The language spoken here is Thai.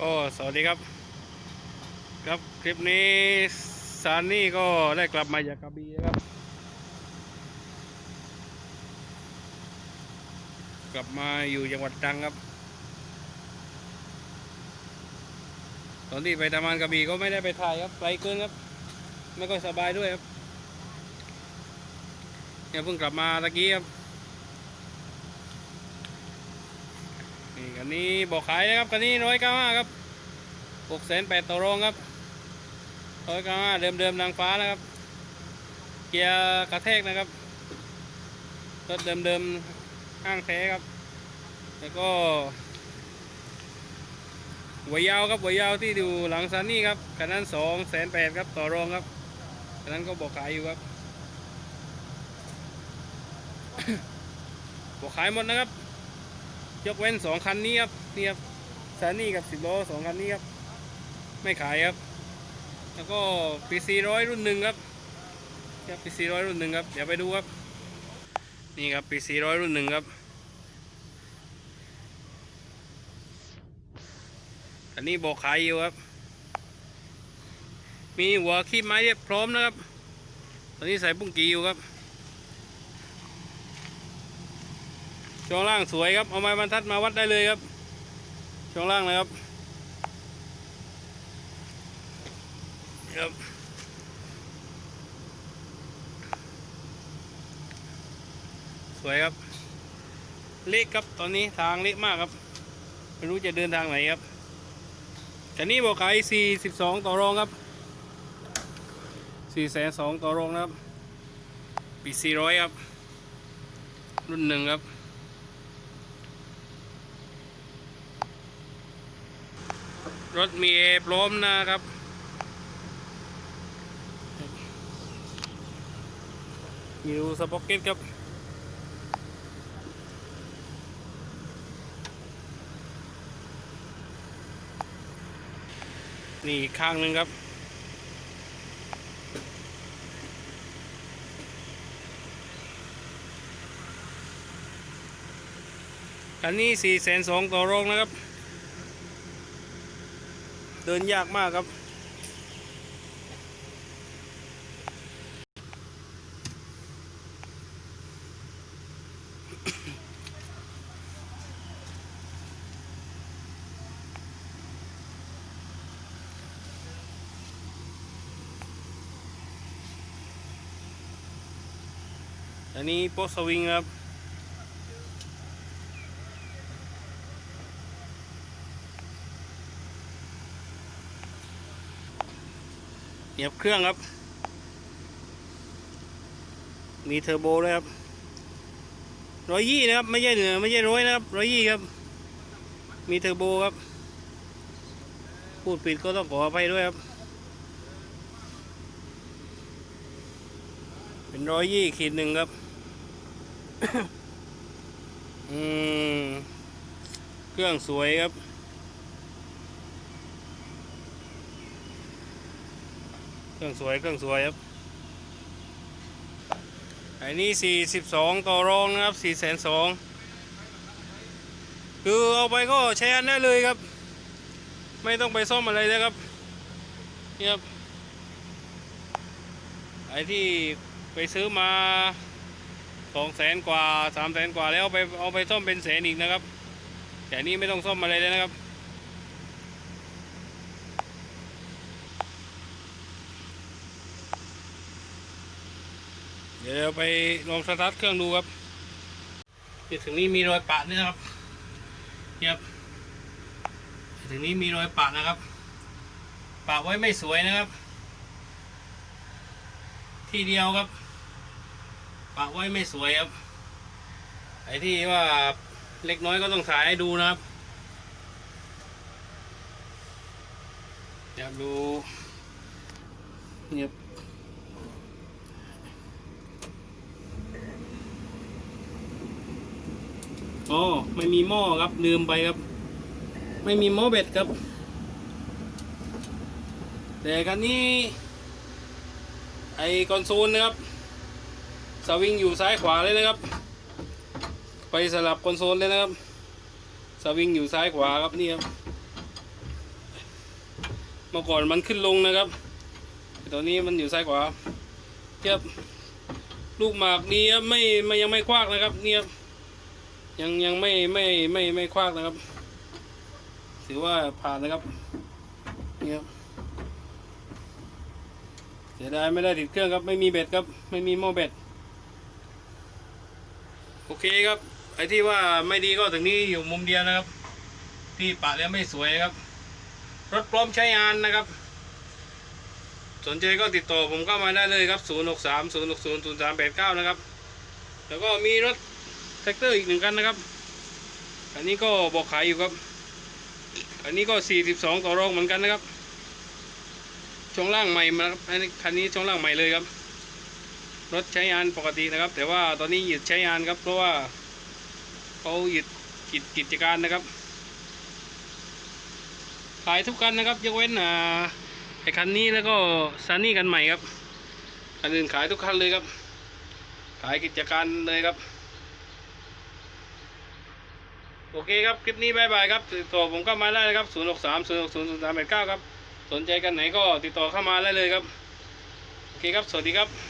ก็สวัสดีครับ ครับคลิปนี้ซานนี่ก็ได้กลับมาจากกระบี่ครับ กลับมาอยู่จังหวัดตรังครับ ตอนที่ไปทำงานกระบี่ก็ไม่ได้ไปถ่ายครับไกลเกินครับ ไม่ค่อยสบายด้วยครับเนี่ยเพิ่งกลับมาตะกี้ครับ คันนี้บอกขายนะครับคันนี้ร้อยเก้าห้าครับหกแสนแปดต่อรองครับร้อยเก้าห้าเดิมเดิมๆนางฟ้านะครับ เกียร์กระแทกนะครับรถเดิมเดิมๆห้างแท้ครับ แล้วก็หัวยาวครับหัวยาวที่อยู่หลังซันนี่ครับคันนั้นสองแสนแปดครับต่อรองครับคันนั้นก็บอกขายอยู่ครับบอกขายหมดนะครับ ยกเว้นสองคันนี้ครับนี่ครับซานี่กับสิบล้อสองคันนี้ครับ ไม่ขายครับ แล้วก็ปีซีร้อยรุ่นหนึ่งครับครับปีซีร้อยรุ่นหนึ่งครับ เดี๋ยวไปดูครับ นี่ครับปีซีร้อยรุ่นหนึ่งครับอันนี้บอกขายอยู่ครับ มีหัวคีบไม้เรียบพร้อมนะครับ ตอนนี้ใส่ปุ้งกีอยู่ครับ ช่วงล่างสวยครับ เอาไม้บรรทัดมาวัดได้เลยครับ ช่วงล่างนะครับครับสวยครับเละครับตอนนี้ทางเละมากครับ ไม่รู้จะเดินทางไหนครับแต่นี่บอกขาย42 ต่อรองครับ4แสนสองต่อรองนะครับปี400 ครับ รุ่นหนึ่งครับ รถมีเอพร้อมนะครับ มีรูสป็อกเก็ตครับนี่ข้างหนึ่งครับ คันนี้สี่แสนสองต่อรองนะครับ ดินยากมากครับ อันนี้โป๊สวิงครับ เหยียบเครื่องครับ มีเทอร์โบด้วยครับร้อยยี่นะครับ ไม่ใช่เหนือไม่ใช่ร้อยนะครับร้อยยี่ครับ มีเทอร์โบครับ พูดผิดก็ต้องขออภัยด้วยครับ เป็นร้อยยี่ขีดหนึ่งครับ อืม เครื่องสวยครับ เครื่องสวยเครื่องสวยครับไอ้นี่สี่สิบสองต่อรองนะครับสี่แสนสองคือเอาไปก็ใช้อันได้เลยครับ ไม่ต้องไปซ่อมอะไรเลยครับนี่ครับไอ้ที่ไปซื้อมาสองแสนกว่าสามแสนกว่าแล้วเอาไปเอาไปซ่อมเป็นแสนอีกนะครับ แต่นนี่ไม่ต้องซ่อมอะไรเลยนะครับ ดี๋ยวไปลองสตาร์ทเครื่องดูครับที่ถึงนี้มีรอยปะเนี่ยนะครับเนี่ยบถึงนี้มีรอยปะนะครับ ปะไว้ไม่สวยนะครับ ที่เดียวครับ ปะไว้ไม่สวยครับ ไอ้ที่ว่าเล็กน้อยก็ต้องถ่ายให้ดูนะครับอยากดูเนี่ย อ๋อไม่มีหม้อครับลืมไปครับ ไม่มีหม้อเบ็ดครับ แต่คันนี้ไอคอนโซลนะครับสวิงอยู่ซ้ายขวาเลยนะครับ ไปสลับคอนโซลเลยนะครับสวิงอยู่ซ้ายขวาครับนี่ครับเมื่อก่อนมันขึ้นลงนะครับแต่ตอนนี้มันอยู่ซ้ายขวาเทียบลูกหมากนี้ไม่ไม่ยังไม่ควักนะครับเนี่ยครับ ยังยังไม่ไม่ไม่ไม่ควักนะครับ ถือว่าผ่านนะครับเนี่ยครับเสียดายไม่ได้ติดเครื่องครับ ไม่มีเบ็ดครับ ไม่มีหม้อเบ็ด โอเคครับ ไอ้ที่ว่าไม่ดีก็ถึงนี้อยู่มุมเดียวนะครับ ที่ปะแล้วไม่สวยครับ รถพร้อมใช้งานนะครับ สนใจก็ติดต่อผมเข้ามาได้เลยครับ 0 6 3 0 6 0 0 3 8 9 นะครับ แล้วก็มีรถ แท็กเตอร์อีกหนึ่งคันนะครับ อันนี้ก็บอกขายอยู่ครับ อันนี้ก็ 42 ต่อรองเหมือนกันนะครับ ช่วงล่างใหม่มาครับอันนี้คันนี้ช่วงล่างใหม่เลยครับ รถใช้งานปกตินะครับ แต่ว่าตอนนี้หยุดใช้งานครับ เพราะว่าเขาหยุดกิจกิจการนะครับ ขายทุกคันนะครับยกเว้นอ่าไอ้คันนี้แล้วก็ซันนี่กันใหม่ครับคันอื่นขายทุกคันเลยครับ ขายกิจการเลยครับ โอเคครับ คลิปนี้บายบายครับ ติดต่อผมก็มาได้นะครับ 0 6 3 0 6 0 0 3 8 9 ครับ สนใจกันไหนก็ติดต่อเข้ามาได้เลยครับ โอเคครับ สวัสดีครับ